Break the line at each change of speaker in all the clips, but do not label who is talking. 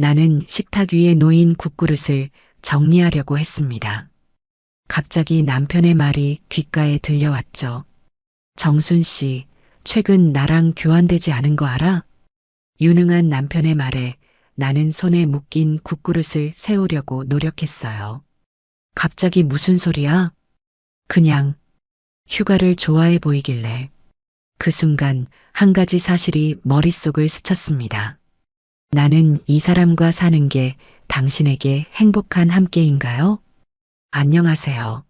나는 식탁 위에 놓인 국그릇을 정리하려고 했습니다. 갑자기 남편의 말이 귓가에 들려왔죠. 정순 씨, 최근 나랑 교환되지 않은 거 알아? 유능한 남편의 말에 나는 손에 묶인 국그릇을 세우려고 노력했어요. 갑자기 무슨 소리야? 그냥 휴가를 좋아해 보이길래 그 순간 한 가지 사실이 머릿속을 스쳤습니다. 나는 이 사람과 사는 게 당신에게 행복한 함께인가요? 안녕하세요.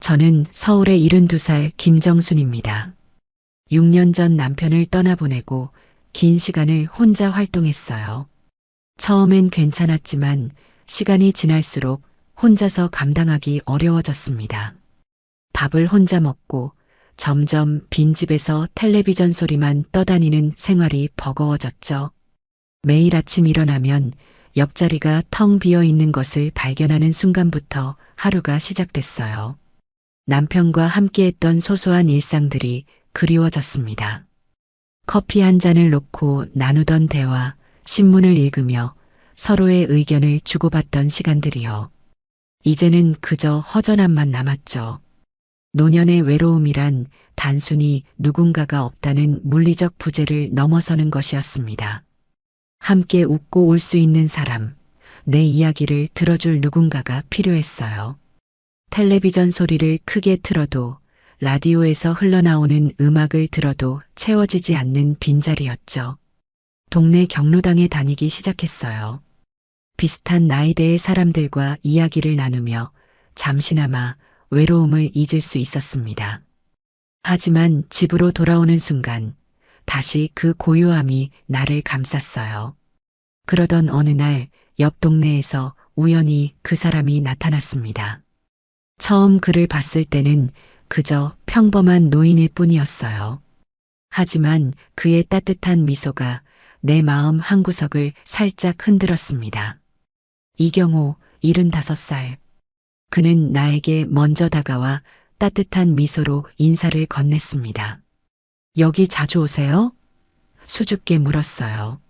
저는 서울의 72살 김정순입니다. 6년 전 남편을 떠나보내고 긴 시간을 혼자 활동했어요. 처음엔 괜찮았지만 시간이 지날수록 혼자서 감당하기 어려워졌습니다. 밥을 혼자 먹고 점점 빈집에서 텔레비전 소리만 떠다니는 생활이 버거워졌죠. 매일 아침 일어나면 옆자리가 텅 비어 있는 것을 발견하는 순간부터 하루가 시작됐어요. 남편과 함께했던 소소한 일상들이 그리워졌습니다. 커피 한 잔을 놓고 나누던 대화, 신문을 읽으며 서로의 의견을 주고받던 시간들이요. 이제는 그저 허전함만 남았죠. 노년의 외로움이란 단순히 누군가가 없다는 물리적 부재를 넘어서는 것이었습니다. 함께 웃고 올 수 있는 사람, 내 이야기를 들어줄 누군가가 필요했어요. 텔레비전 소리를 크게 틀어도 라디오에서 흘러나오는 음악을 들어도 채워지지 않는 빈자리였죠. 동네 경로당에 다니기 시작했어요. 비슷한 나이대의 사람들과 이야기를 나누며 잠시나마 외로움을 잊을 수 있었습니다. 하지만 집으로 돌아오는 순간 다시 그 고요함이 나를 감쌌어요. 그러던 어느 날 옆 동네에서 우연히 그 사람이 나타났습니다. 처음 그를 봤을 때는 그저 평범한 노인일 뿐이었어요. 하지만 그의 따뜻한 미소가 내 마음 한구석을 살짝 흔들었습니다. 이경호, 75살. 그는 나에게 먼저 다가와 따뜻한 미소로 인사를 건넸습니다. 여기 자주 오세요? 수줍게 물었어요.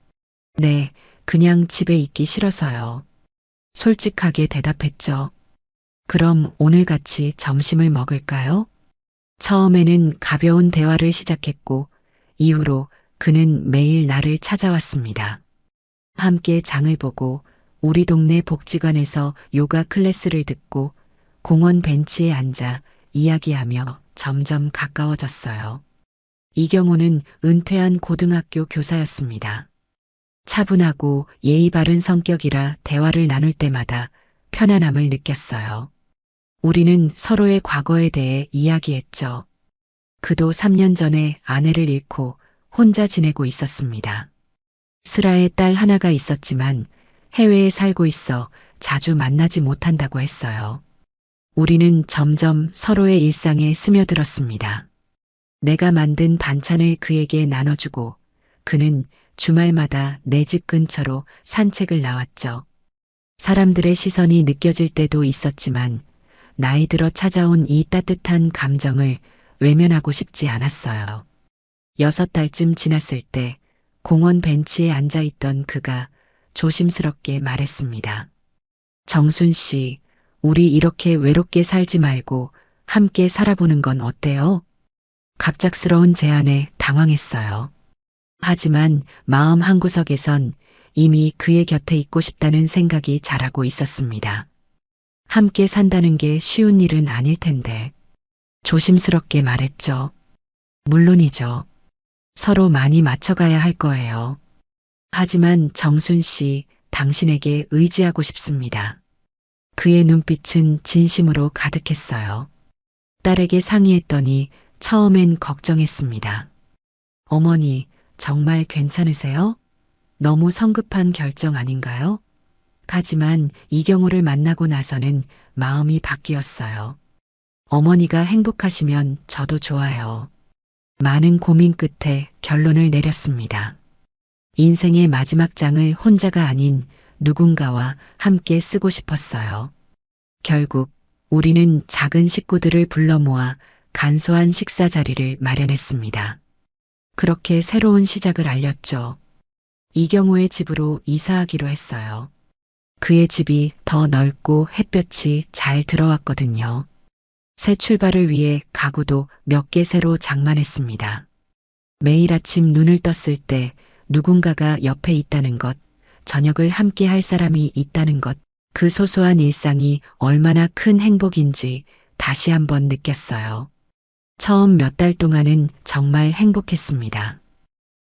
네, 그냥 집에 있기 싫어서요. 솔직하게 대답했죠. 그럼 오늘 같이 점심을 먹을까요? 처음에는 가벼운 대화를 시작했고, 이후로 그는 매일 나를 찾아왔습니다. 함께 장을 보고 우리 동네 복지관에서 요가 클래스를 듣고 공원 벤치에 앉아 이야기하며 점점 가까워졌어요. 이경호는 은퇴한 고등학교 교사였습니다. 차분하고 예의 바른 성격이라 대화를 나눌 때마다 편안함을 느꼈어요. 우리는 서로의 과거에 대해 이야기했죠. 그도 3년 전에 아내를 잃고 혼자 지내고 있었습니다. 슬아의 딸 하나가 있었지만 해외에 살고 있어 자주 만나지 못한다고 했어요. 우리는 점점 서로의 일상에 스며들었습니다. 내가 만든 반찬을 그에게 나눠주고 그는 주말마다 내 집 근처로 산책을 나왔죠. 사람들의 시선이 느껴질 때도 있었지만 나이 들어 찾아온 이 따뜻한 감정을 외면하고 싶지 않았어요. 여섯 달쯤 지났을 때 공원 벤치에 앉아 있던 그가 조심스럽게 말했습니다. 정순 씨, 우리 이렇게 외롭게 살지 말고 함께 살아보는 건 어때요? 갑작스러운 제안에 당황했어요. 하지만 마음 한구석에선 이미 그의 곁에 있고 싶다는 생각이 자라고 있었습니다. 함께 산다는 게 쉬운 일은 아닐 텐데. 조심스럽게 말했죠. 물론이죠. 서로 많이 맞춰가야 할 거예요. 하지만 정순 씨, 당신에게 의지하고 싶습니다. 그의 눈빛은 진심으로 가득했어요. 딸에게 상의했더니 처음엔 걱정했습니다. 어머니, 정말 괜찮으세요? 너무 성급한 결정 아닌가요? 하지만 이경호를 만나고 나서는 마음이 바뀌었어요. 어머니가 행복하시면 저도 좋아요. 많은 고민 끝에 결론을 내렸습니다. 인생의 마지막 장을 혼자가 아닌 누군가와 함께 쓰고 싶었어요. 결국 우리는 작은 식구들을 불러 모아 간소한 식사 자리를 마련했습니다. 그렇게 새로운 시작을 알렸죠. 이경호의 집으로 이사하기로 했어요. 그의 집이 더 넓고 햇볕이 잘 들어왔거든요. 새 출발을 위해 가구도 몇 개 새로 장만했습니다. 매일 아침 눈을 떴을 때 누군가가 옆에 있다는 것, 저녁을 함께 할 사람이 있다는 것, 그 소소한 일상이 얼마나 큰 행복인지 다시 한번 느꼈어요. 처음 몇 달 동안은 정말 행복했습니다.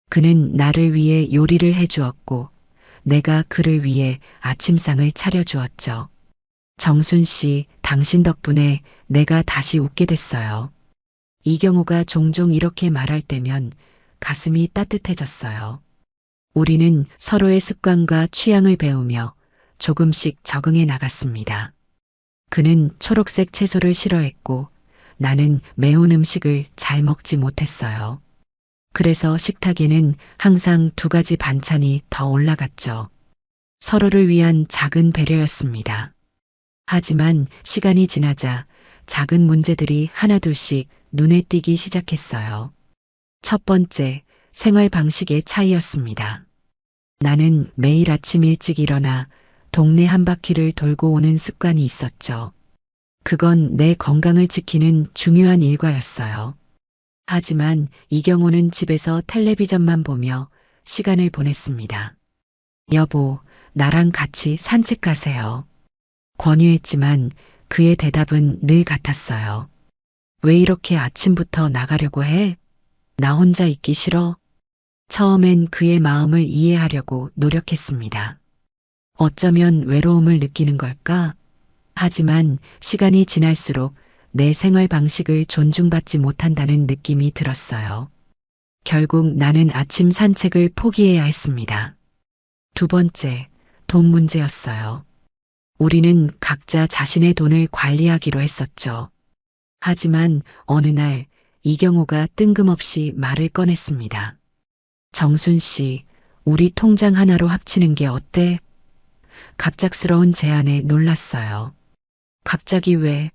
그는 나를 위해 요리를 해주었고, 내가 그를 위해 아침상을 차려주었죠. 정순 씨, 당신 덕분에 내가 다시 웃게 됐어요. 이경호가 종종 이렇게 말할 때면 가슴이 따뜻해졌어요. 우리는 서로의 습관과 취향을 배우며 조금씩 적응해 나갔습니다. 그는 초록색 채소를 싫어했고 나는 매운 음식을 잘 먹지 못했어요. 그래서 식탁에는 항상 두 가지 반찬이 더 올라갔죠. 서로를 위한 작은 배려였습니다. 하지만 시간이 지나자 작은 문제들이 하나둘씩 눈에 띄기 시작했어요. 첫 번째, 생활 방식의 차이였습니다. 나는 매일 아침 일찍 일어나 동네 한 바퀴를 돌고 오는 습관이 있었죠. 그건 내 건강을 지키는 중요한 일과였어요. 하지만 이경호는 집에서 텔레비전만 보며 시간을 보냈습니다. 여보, 나랑 같이 산책 가세요. 권유했지만 그의 대답은 늘 같았어요. 왜 이렇게 아침부터 나가려고 해? 나 혼자 있기 싫어? 처음엔 그의 마음을 이해하려고 노력했습니다. 어쩌면 외로움을 느끼는 걸까? 하지만 시간이 지날수록 내 생활 방식을 존중받지 못한다는 느낌이 들었어요. 결국 나는 아침 산책을 포기해야 했습니다. 두 번째, 돈 문제였어요. 우리는 각자 자신의 돈을 관리하기로 했었죠. 하지만 어느 날 이경호가 뜬금없이 말을 꺼냈습니다. 정순 씨, 우리 통장 하나로 합치는 게 어때? 갑작스러운 제안에 놀랐어요. 갑자기 왜?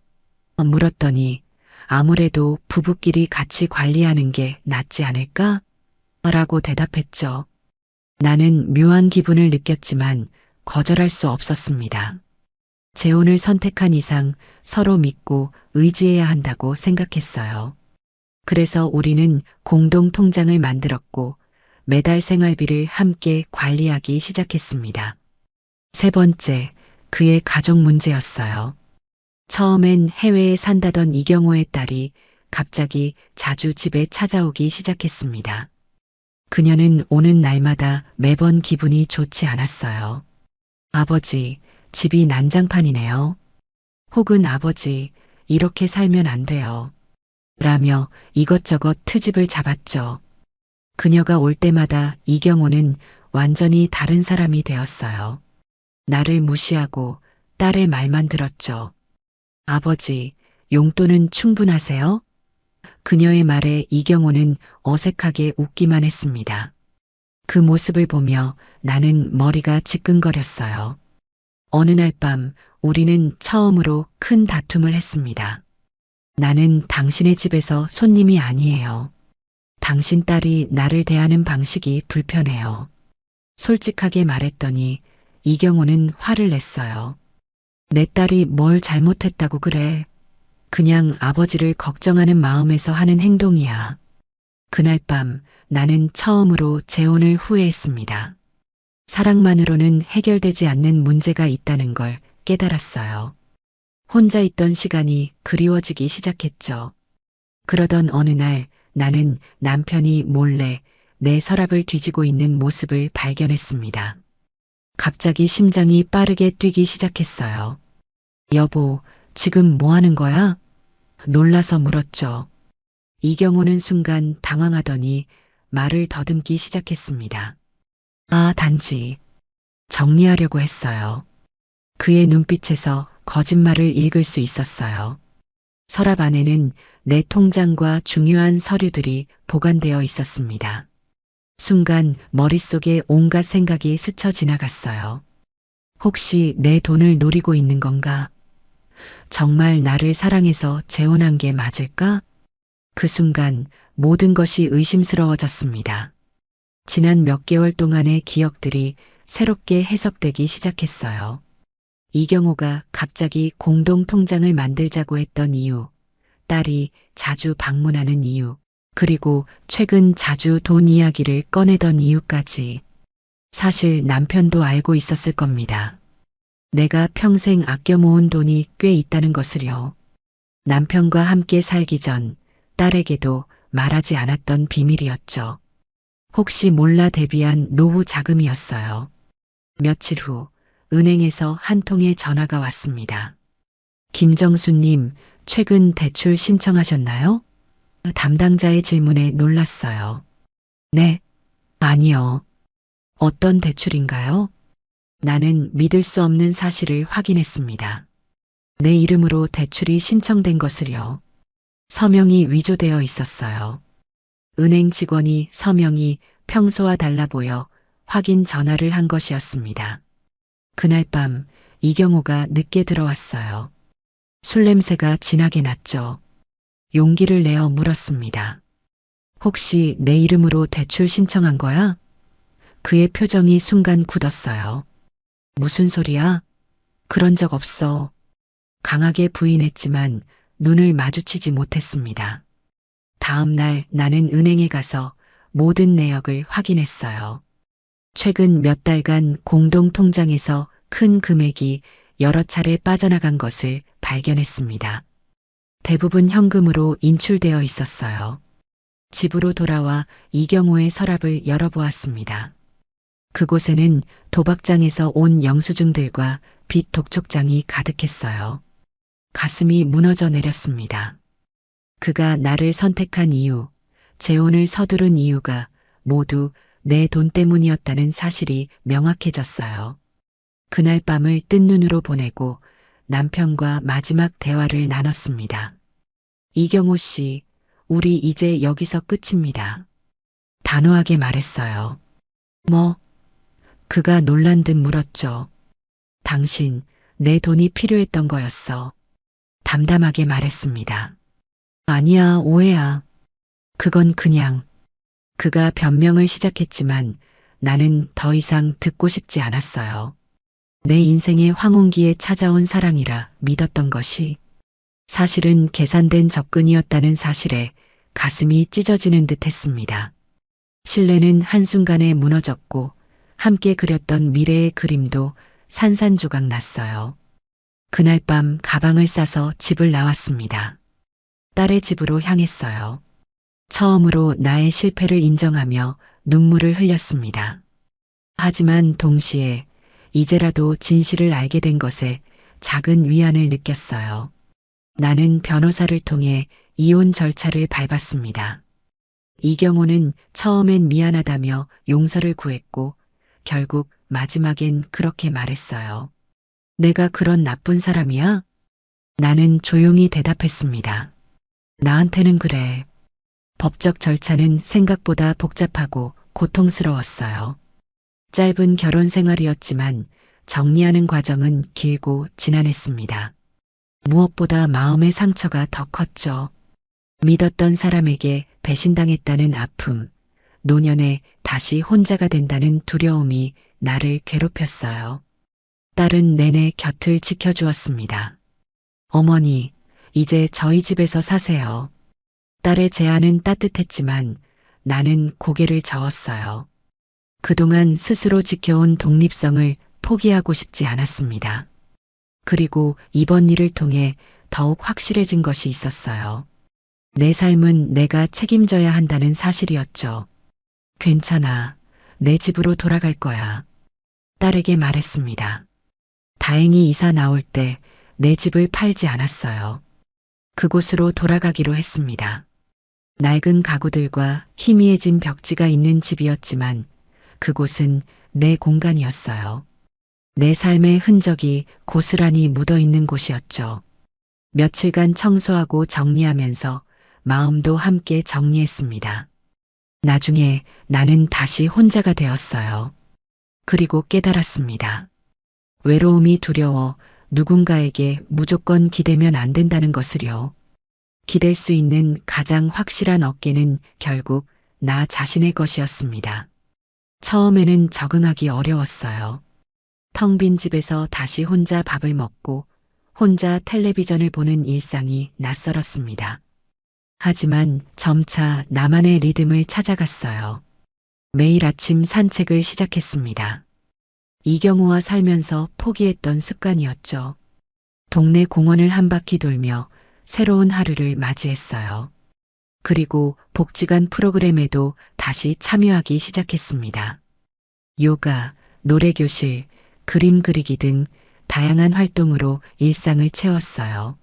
물었더니 아무래도 부부끼리 같이 관리하는 게 낫지 않을까? 라고 대답했죠. 나는 묘한 기분을 느꼈지만 거절할 수 없었습니다. 재혼을 선택한 이상 서로 믿고 의지해야 한다고 생각했어요. 그래서 우리는 공동 통장을 만들었고 매달 생활비를 함께 관리하기 시작했습니다. 세 번째, 그의 가족 문제였어요. 처음엔 해외에 산다던 이경호의 딸이 갑자기 자주 집에 찾아오기 시작했습니다. 그녀는 오는 날마다 매번 기분이 좋지 않았어요. 아버지, 집이 난장판이네요. 혹은 아버지, 이렇게 살면 안 돼요. 라며 이것저것 트집을 잡았죠. 그녀가 올 때마다 이경호는 완전히 다른 사람이 되었어요. 나를 무시하고 딸의 말만 들었죠. 아버지, 용돈은 충분하세요? 그녀의 말에 이경호는 어색하게 웃기만 했습니다. 그 모습을 보며 나는 머리가 지끈거렸어요. 어느 날 밤 우리는 처음으로 큰 다툼을 했습니다. 나는 당신의 집에서 손님이 아니에요. 당신 딸이 나를 대하는 방식이 불편해요. 솔직하게 말했더니 이경호는 화를 냈어요. 내 딸이 뭘 잘못했다고 그래. 그냥 아버지를 걱정하는 마음에서 하는 행동이야. 그날 밤 나는 처음으로 재혼을 후회했습니다. 사랑만으로는 해결되지 않는 문제가 있다는 걸 깨달았어요. 혼자 있던 시간이 그리워지기 시작했죠. 그러던 어느 날 나는 남편이 몰래 내 서랍을 뒤지고 있는 모습을 발견했습니다. 갑자기 심장이 빠르게 뛰기 시작했어요. 여보, 지금 뭐 하는 거야? 놀라서 물었죠. 이경호는 순간 당황하더니 말을 더듬기 시작했습니다. 아, 단지 정리하려고 했어요. 그의 눈빛에서 거짓말을 읽을 수 있었어요. 서랍 안에는 내 통장과 중요한 서류들이 보관되어 있었습니다. 순간 머릿속에 온갖 생각이 스쳐 지나갔어요. 혹시 내 돈을 노리고 있는 건가? 정말 나를 사랑해서 재혼한 게 맞을까? 그 순간 모든 것이 의심스러워졌습니다. 지난 몇 개월 동안의 기억들이 새롭게 해석되기 시작했어요. 이경호가 갑자기 공동 통장을 만들자고 했던 이유, 딸이 자주 방문하는 이유, 그리고 최근 자주 돈 이야기를 꺼내던 이유까지. 사실 남편도 알고 있었을 겁니다. 내가 평생 아껴 모은 돈이 꽤 있다는 것을요. 남편과 함께 살기 전 딸에게도 말하지 않았던 비밀이었죠. 혹시 몰라 대비한 노후 자금이었어요. 며칠 후 은행에서 한 통의 전화가 왔습니다. 김정수님, 최근 대출 신청하셨나요? 담당자의 질문에 놀랐어요. 네, 아니요. 어떤 대출인가요? 나는 믿을 수 없는 사실을 확인했습니다. 내 이름으로 대출이 신청된 것을요. 서명이 위조되어 있었어요. 은행 직원이 서명이 평소와 달라 보여 확인 전화를 한 것이었습니다. 그날 밤 이경호가 늦게 들어왔어요. 술 냄새가 진하게 났죠. 용기를 내어 물었습니다. 혹시 내 이름으로 대출 신청한 거야? 그의 표정이 순간 굳었어요. 무슨 소리야? 그런 적 없어. 강하게 부인했지만 눈을 마주치지 못했습니다. 다음 날 나는 은행에 가서 모든 내역을 확인했어요. 최근 몇 달간 공동 통장에서 큰 금액이 여러 차례 빠져나간 것을 발견했습니다. 대부분 현금으로 인출되어 있었어요. 집으로 돌아와 이경호의 서랍을 열어보았습니다. 그곳에는 도박장에서 온 영수증들과 빚 독촉장이 가득했어요. 가슴이 무너져 내렸습니다. 그가 나를 선택한 이유, 재혼을 서두른 이유가 모두 내 돈 때문이었다는 사실이 명확해졌어요. 그날 밤을 뜬 눈으로 보내고 남편과 마지막 대화를 나눴습니다. 이경호 씨, 우리 이제 여기서 끝입니다. 단호하게 말했어요. 뭐? 그가 놀란 듯 물었죠. 당신, 내 돈이 필요했던 거였어. 담담하게 말했습니다. 아니야, 오해야. 그건 그냥. 그가 변명을 시작했지만 나는 더 이상 듣고 싶지 않았어요. 내 인생의 황혼기에 찾아온 사랑이라 믿었던 것이 사실은 계산된 접근이었다는 사실에 가슴이 찢어지는 듯 했습니다. 신뢰는 한순간에 무너졌고 함께 그렸던 미래의 그림도 산산조각 났어요. 그날 밤 가방을 싸서 집을 나왔습니다. 딸의 집으로 향했어요. 처음으로 나의 실패를 인정하며 눈물을 흘렸습니다. 하지만 동시에 이제라도 진실을 알게 된 것에 작은 위안을 느꼈어요. 나는 변호사를 통해 이혼 절차를 밟았습니다. 이경호는 처음엔 미안하다며 용서를 구했고 결국 마지막엔 그렇게 말했어요. 내가 그런 나쁜 사람이야? 나는 조용히 대답했습니다. 나한테는 그래. 법적 절차는 생각보다 복잡하고 고통스러웠어요. 짧은 결혼 생활이었지만 정리하는 과정은 길고 지난했습니다. 무엇보다 마음의 상처가 더 컸죠. 믿었던 사람에게 배신당했다는 아픔, 노년에 다시 혼자가 된다는 두려움이 나를 괴롭혔어요. 딸은 내내 곁을 지켜주었습니다. 어머니, 이제 저희 집에서 사세요. 딸의 제안은 따뜻했지만 나는 고개를 저었어요. 그동안 스스로 지켜온 독립성을 포기하고 싶지 않았습니다. 그리고 이번 일을 통해 더욱 확실해진 것이 있었어요. 내 삶은 내가 책임져야 한다는 사실이었죠. 괜찮아. 내 집으로 돌아갈 거야. 딸에게 말했습니다. 다행히 이사 나올 때 내 집을 팔지 않았어요. 그곳으로 돌아가기로 했습니다. 낡은 가구들과 희미해진 벽지가 있는 집이었지만 그곳은 내 공간이었어요. 내 삶의 흔적이 고스란히 묻어 있는 곳이었죠. 며칠간 청소하고 정리하면서 마음도 함께 정리했습니다. 나중에 나는 다시 혼자가 되었어요. 그리고 깨달았습니다. 외로움이 두려워 누군가에게 무조건 기대면 안 된다는 것을요. 기댈 수 있는 가장 확실한 어깨는 결국 나 자신의 것이었습니다. 처음에는 적응하기 어려웠어요. 텅 빈 집에서 다시 혼자 밥을 먹고 혼자 텔레비전을 보는 일상이 낯설었습니다. 하지만 점차 나만의 리듬을 찾아갔어요. 매일 아침 산책을 시작했습니다. 이경우와 살면서 포기했던 습관이었죠. 동네 공원을 한 바퀴 돌며 새로운 하루를 맞이했어요. 그리고 복지관 프로그램에도 다시 참여하기 시작했습니다. 요가, 노래교실, 그림 그리기 등 다양한 활동으로 일상을 채웠어요.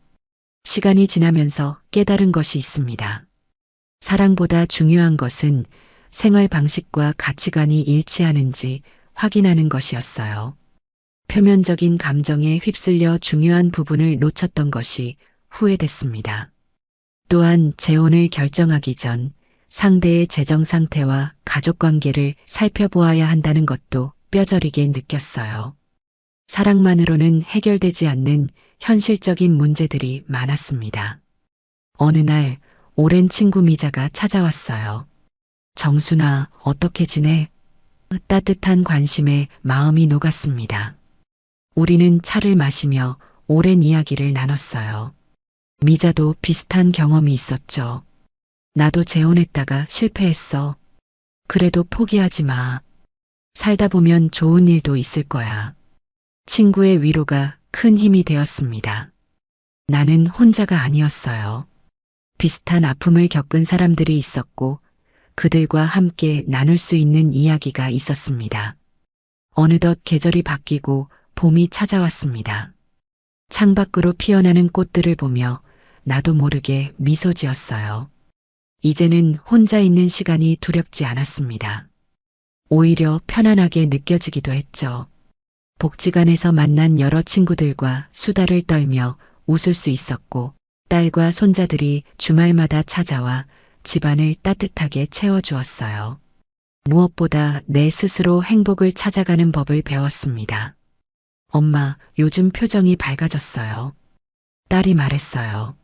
시간이 지나면서 깨달은 것이 있습니다. 사랑보다 중요한 것은 생활 방식과 가치관이 일치하는지 확인하는 것이었어요. 표면적인 감정에 휩쓸려 중요한 부분을 놓쳤던 것이 후회됐습니다. 또한 재혼을 결정하기 전 상대의 재정 상태와 가족 관계를 살펴보아야 한다는 것도 뼈저리게 느꼈어요. 사랑만으로는 해결되지 않는 현실적인 문제들이 많았습니다. 어느 날 오랜 친구 미자가 찾아왔어요. 정순아, 어떻게 지내? 따뜻한 관심에 마음이 녹았습니다. 우리는 차를 마시며 오랜 이야기를 나눴어요. 미자도 비슷한 경험이 있었죠. 나도 재혼했다가 실패했어. 그래도 포기하지 마. 살다 보면 좋은 일도 있을 거야. 친구의 위로가 큰 힘이 되었습니다. 나는 혼자가 아니었어요. 비슷한 아픔을 겪은 사람들이 있었고 그들과 함께 나눌 수 있는 이야기가 있었습니다. 어느덧 계절이 바뀌고 봄이 찾아왔습니다. 창밖으로 피어나는 꽃들을 보며 나도 모르게 미소 지었어요. 이제는 혼자 있는 시간이 두렵지 않았습니다. 오히려 편안하게 느껴지기도 했죠. 복지관에서 만난 여러 친구들과 수다를 떨며 웃을 수 있었고 딸과 손자들이 주말마다 찾아와 집안을 따뜻하게 채워주었어요. 무엇보다 내 스스로 행복을 찾아가는 법을 배웠습니다. 엄마, 요즘 표정이 밝아졌어요. 딸이 말했어요.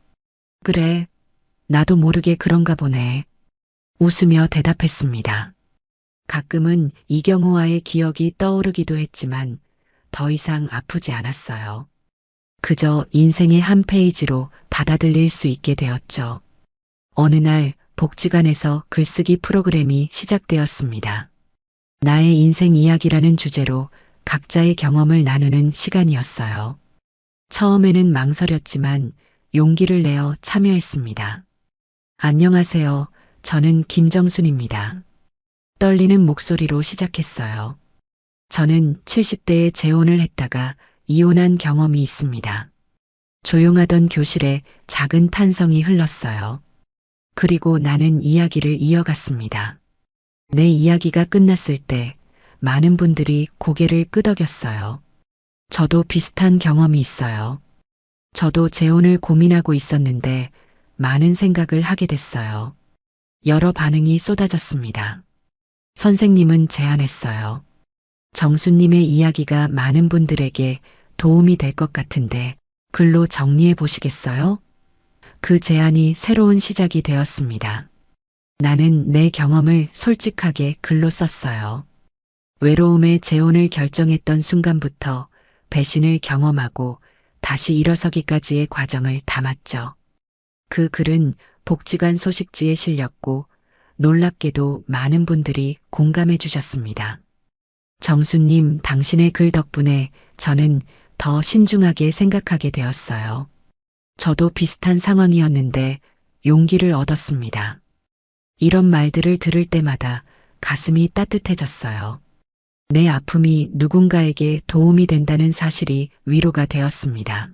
그래, 나도 모르게 그런가 보네. 웃으며 대답했습니다. 가끔은 이경호와의 기억이 떠오르기도 했지만 더 이상 아프지 않았어요. 그저 인생의 한 페이지로 받아들일 수 있게 되었죠. 어느 날 복지관에서 글쓰기 프로그램이 시작되었습니다. 나의 인생 이야기라는 주제로 각자의 경험을 나누는 시간이었어요. 처음에는 망설였지만 용기를 내어 참여했습니다. 안녕하세요. 저는 김정순입니다. 떨리는 목소리로 시작했어요. 저는 70대에 재혼을 했다가 이혼한 경험이 있습니다. 조용하던 교실에 작은 탄성이 흘렀어요. 그리고 나는 이야기를 이어갔습니다. 내 이야기가 끝났을 때 많은 분들이 고개를 끄덕였어요. 저도 비슷한 경험이 있어요. 저도 재혼을 고민하고 있었는데 많은 생각을 하게 됐어요. 여러 반응이 쏟아졌습니다. 선생님은 제안했어요. 정수님의 이야기가 많은 분들에게 도움이 될 것 같은데 글로 정리해 보시겠어요? 그 제안이 새로운 시작이 되었습니다. 나는 내 경험을 솔직하게 글로 썼어요. 외로움의 재혼을 결정했던 순간부터 배신을 경험하고 다시 일어서기까지의 과정을 담았죠. 그 글은 복지관 소식지에 실렸고 놀랍게도 많은 분들이 공감해 주셨습니다. 정수님, 당신의 글 덕분에 저는 더 신중하게 생각하게 되었어요. 저도 비슷한 상황이었는데 용기를 얻었습니다. 이런 말들을 들을 때마다 가슴이 따뜻해졌어요. 내 아픔이 누군가에게 도움이 된다는 사실이 위로가 되었습니다.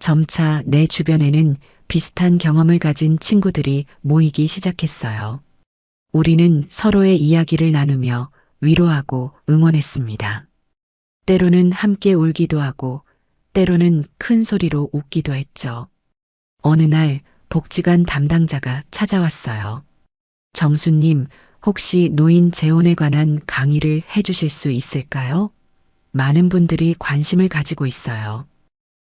점차 내 주변에는 비슷한 경험을 가진 친구들이 모이기 시작했어요. 우리는 서로의 이야기를 나누며 위로하고 응원했습니다. 때로는 함께 울기도 하고 때로는 큰 소리로 웃기도 했죠. 어느 날 복지관 담당자가 찾아왔어요. 정수님, 혹시 노인 재혼에 관한 강의를 해주실 수 있을까요? 많은 분들이 관심을 가지고 있어요.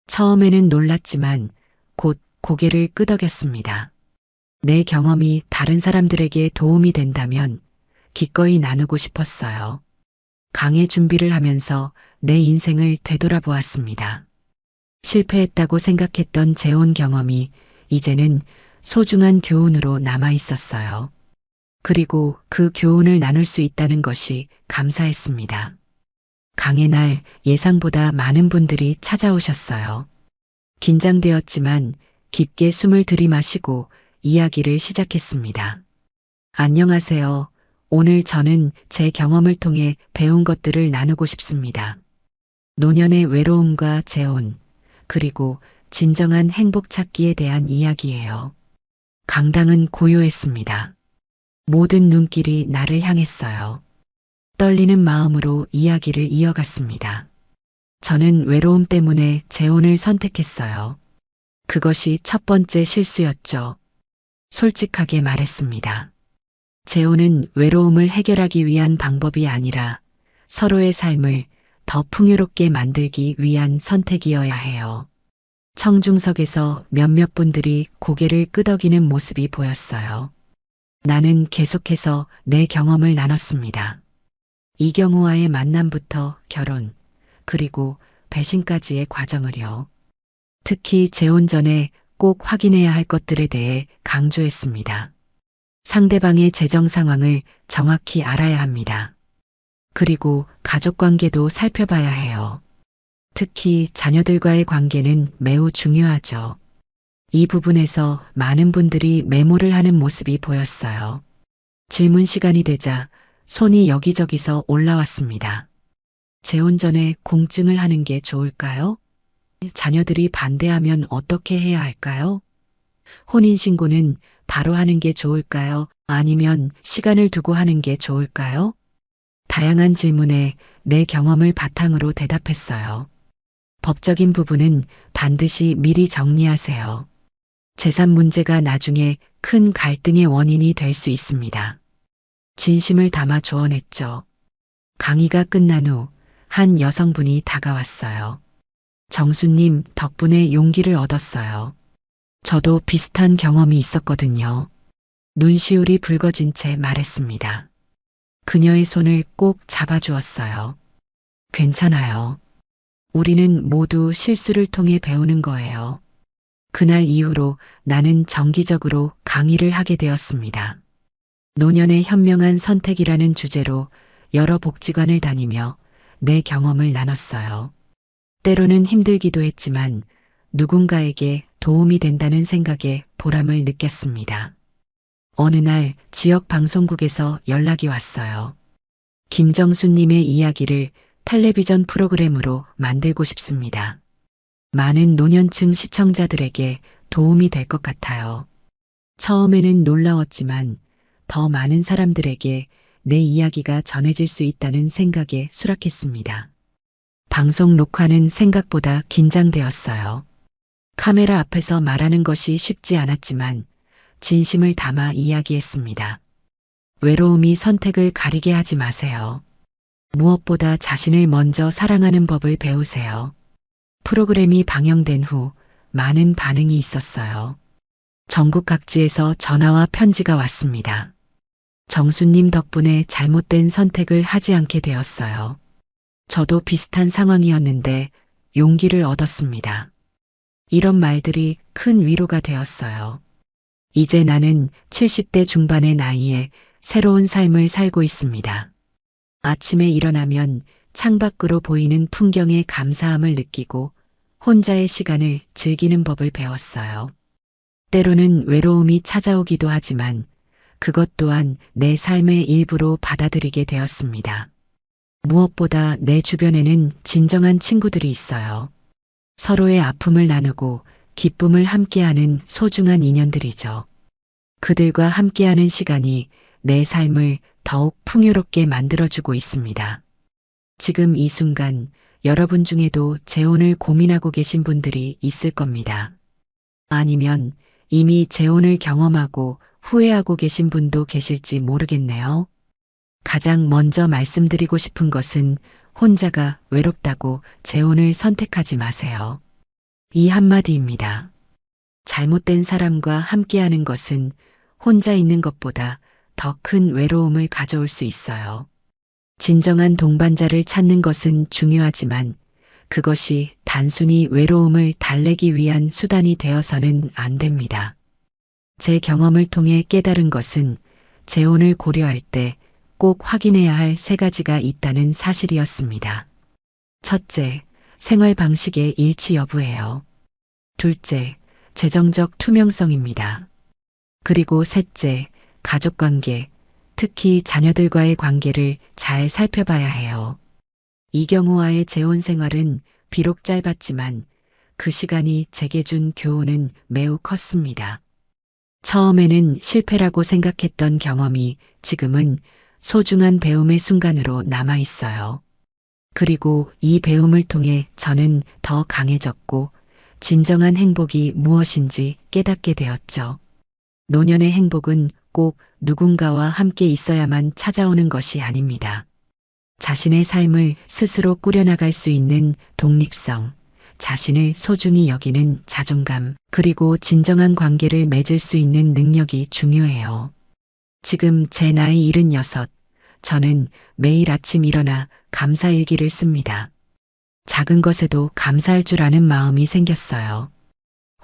처음에는 놀랐지만 곧 고개를 끄덕였습니다. 내 경험이 다른 사람들에게 도움이 된다면 기꺼이 나누고 싶었어요. 강의 준비를 하면서 내 인생을 되돌아보았습니다. 실패했다고 생각했던 재혼 경험이 이제는 소중한 교훈으로 남아 있었어요. 그리고 그 교훈을 나눌 수 있다는 것이 감사했습니다. 강의 날 예상보다 많은 분들이 찾아오셨어요. 긴장되었지만 깊게 숨을 들이마시고 이야기를 시작했습니다. 안녕하세요. 오늘 저는 제 경험을 통해 배운 것들을 나누고 싶습니다. 노년의 외로움과 재혼, 그리고 진정한 행복 찾기에 대한 이야기예요. 강당은 고요했습니다. 모든 눈길이 나를 향했어요. 떨리는 마음으로 이야기를 이어갔습니다. 저는 외로움 때문에 재혼을 선택했어요. 그것이 첫 번째 실수였죠. 솔직하게 말했습니다. 재혼은 외로움을 해결하기 위한 방법이 아니라 서로의 삶을 더 풍요롭게 만들기 위한 선택이어야 해요. 청중석에서 몇몇 분들이 고개를 끄덕이는 모습이 보였어요. 나는 계속해서 내 경험을 나눴습니다. 이경우와의 만남부터 결혼, 그리고 배신까지의 과정을요. 특히 재혼 전에 꼭 확인해야 할 것들에 대해 강조했습니다. 상대방의 재정 상황을 정확히 알아야 합니다. 그리고 가족 관계도 살펴봐야 해요. 특히 자녀들과의 관계는 매우 중요하죠. 이 부분에서 많은 분들이 메모를 하는 모습이 보였어요. 질문 시간이 되자 손이 여기저기서 올라왔습니다. 재혼 전에 공증을 하는 게 좋을까요? 자녀들이 반대하면 어떻게 해야 할까요? 혼인신고는 바로 하는 게 좋을까요? 아니면 시간을 두고 하는 게 좋을까요? 다양한 질문에 내 경험을 바탕으로 대답했어요. 법적인 부분은 반드시 미리 정리하세요. 재산 문제가 나중에 큰 갈등의 원인이 될 수 있습니다. 진심을 담아 조언했죠. 강의가 끝난 후 한 여성분이 다가왔어요. 정수님 덕분에 용기를 얻었어요. 저도 비슷한 경험이 있었거든요. 눈시울이 붉어진 채 말했습니다. 그녀의 손을 꼭 잡아주었어요. 괜찮아요. 우리는 모두 실수를 통해 배우는 거예요. 그날 이후로 나는 정기적으로 강의를 하게 되었습니다. 노년의 현명한 선택이라는 주제로 여러 복지관을 다니며 내 경험을 나눴어요. 때로는 힘들기도 했지만 누군가에게 도움이 된다는 생각에 보람을 느꼈습니다. 어느 날 지역 방송국에서 연락이 왔어요. 김정수님의 이야기를 텔레비전 프로그램으로 만들고 싶습니다. 많은 노년층 시청자들에게 도움이 될 것 같아요. 처음에는 놀라웠지만 더 많은 사람들에게 내 이야기가 전해질 수 있다는 생각에 수락했습니다. 방송 녹화는 생각보다 긴장되었어요. 카메라 앞에서 말하는 것이 쉽지 않았지만 진심을 담아 이야기했습니다. 외로움이 선택을 가리게 하지 마세요. 무엇보다 자신을 먼저 사랑하는 법을 배우세요. 프로그램이 방영된 후 많은 반응이 있었어요. 전국 각지에서 전화와 편지가 왔습니다. 정수님 덕분에 잘못된 선택을 하지 않게 되었어요. 저도 비슷한 상황이었는데 용기를 얻었습니다. 이런 말들이 큰 위로가 되었어요. 이제 나는 70대 중반의 나이에 새로운 삶을 살고 있습니다. 아침에 일어나면 창밖으로 보이는 풍경에 감사함을 느끼고 혼자의 시간을 즐기는 법을 배웠어요. 때로는 외로움이 찾아오기도 하지만 그것 또한 내 삶의 일부로 받아들이게 되었습니다. 무엇보다 내 주변에는 진정한 친구들이 있어요. 서로의 아픔을 나누고 기쁨을 함께하는 소중한 인연들이죠. 그들과 함께하는 시간이 내 삶을 더욱 풍요롭게 만들어주고 있습니다. 지금 이 순간 여러분 중에도 재혼을 고민하고 계신 분들이 있을 겁니다. 아니면 이미 재혼을 경험하고 후회하고 계신 분도 계실지 모르겠네요. 가장 먼저 말씀드리고 싶은 것은 혼자가 외롭다고 재혼을 선택하지 마세요. 이 한마디입니다. 잘못된 사람과 함께하는 것은 혼자 있는 것보다 더 큰 외로움을 가져올 수 있어요. 진정한 동반자를 찾는 것은 중요하지만 그것이 단순히 외로움을 달래기 위한 수단이 되어서는 안 됩니다. 제 경험을 통해 깨달은 것은 재혼을 고려할 때 꼭 확인해야 할 세 가지가 있다는 사실이었습니다. 첫째, 생활 방식의 일치 여부예요. 둘째, 재정적 투명성입니다. 그리고 셋째, 가족 관계, 특히 자녀들과의 관계를 잘 살펴봐야 해요. 이경호와의 재혼 생활은 비록 짧았지만 그 시간이 제게 준 교훈은 매우 컸습니다. 처음에는 실패라고 생각했던 경험이 지금은 소중한 배움의 순간으로 남아 있어요. 그리고 이 배움을 통해 저는 더 강해졌고 진정한 행복이 무엇인지 깨닫게 되었죠. 노년의 행복은 꼭 누군가와 함께 있어야만 찾아오는 것이 아닙니다. 자신의 삶을 스스로 꾸려나갈 수 있는 독립성, 자신을 소중히 여기는 자존감, 그리고 진정한 관계를 맺을 수 있는 능력이 중요해요. 지금 제 나이 76, 저는 매일 아침 일어나 감사일기를 씁니다. 작은 것에도 감사할 줄 아는 마음이 생겼어요.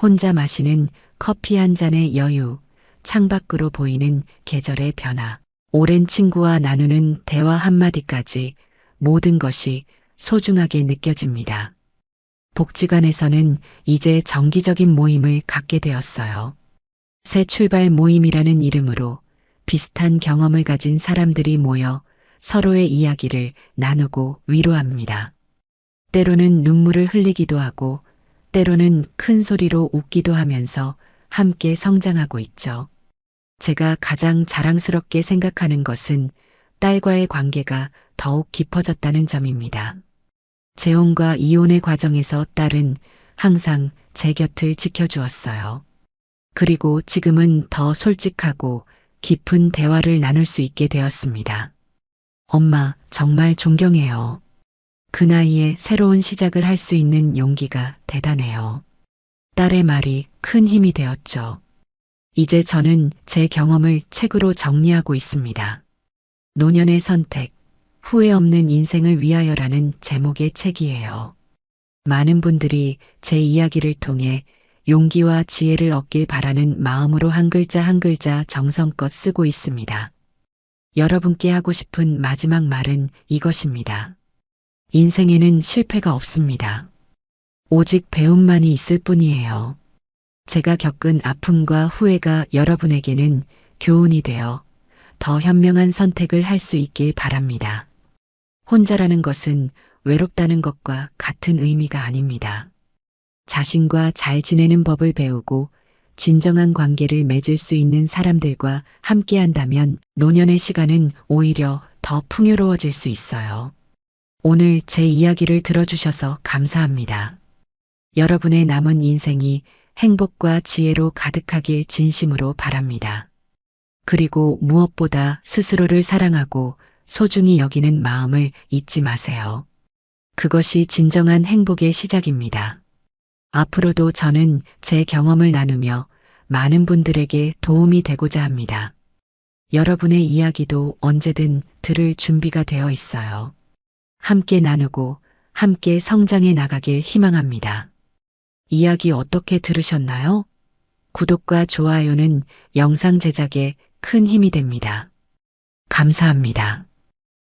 혼자 마시는 커피 한 잔의 여유, 창밖으로 보이는 계절의 변화, 오랜 친구와 나누는 대화 한마디까지 모든 것이 소중하게 느껴집니다. 복지관에서는 이제 정기적인 모임을 갖게 되었어요. 새 출발 모임이라는 이름으로 비슷한 경험을 가진 사람들이 모여 서로의 이야기를 나누고 위로합니다. 때로는 눈물을 흘리기도 하고 때로는 큰 소리로 웃기도 하면서 함께 성장하고 있죠. 제가 가장 자랑스럽게 생각하는 것은 딸과의 관계가 더욱 깊어졌다는 점입니다. 재혼과 이혼의 과정에서 딸은 항상 제 곁을 지켜주었어요. 그리고 지금은 더 솔직하고 깊은 대화를 나눌 수 있게 되었습니다. 엄마, 정말 존경해요. 그 나이에 새로운 시작을 할 수 있는 용기가 대단해요. 딸의 말이 큰 힘이 되었죠. 이제 저는 제 경험을 책으로 정리하고 있습니다. 노년의 선택, 후회 없는 인생을 위하여라는 제목의 책이에요. 많은 분들이 제 이야기를 통해 용기와 지혜를 얻길 바라는 마음으로 한 글자 한 글자 정성껏 쓰고 있습니다. 여러분께 하고 싶은 마지막 말은 이것입니다. 인생에는 실패가 없습니다. 오직 배움만이 있을 뿐이에요. 제가 겪은 아픔과 후회가 여러분에게는 교훈이 되어 더 현명한 선택을 할 수 있길 바랍니다. 혼자라는 것은 외롭다는 것과 같은 의미가 아닙니다. 자신과 잘 지내는 법을 배우고 진정한 관계를 맺을 수 있는 사람들과 함께 한다면 노년의 시간은 오히려 더 풍요로워질 수 있어요. 오늘 제 이야기를 들어주셔서 감사합니다. 여러분의 남은 인생이 행복과 지혜로 가득하길 진심으로 바랍니다. 그리고 무엇보다 스스로를 사랑하고 소중히 여기는 마음을 잊지 마세요. 그것이 진정한 행복의 시작입니다. 앞으로도 저는 제 경험을 나누며 많은 분들에게 도움이 되고자 합니다. 여러분의 이야기도 언제든 들을 준비가 되어 있어요. 함께 나누고 함께 성장해 나가길 희망합니다. 이야기 어떻게 들으셨나요? 구독과 좋아요는 영상 제작에 큰 힘이 됩니다. 감사합니다.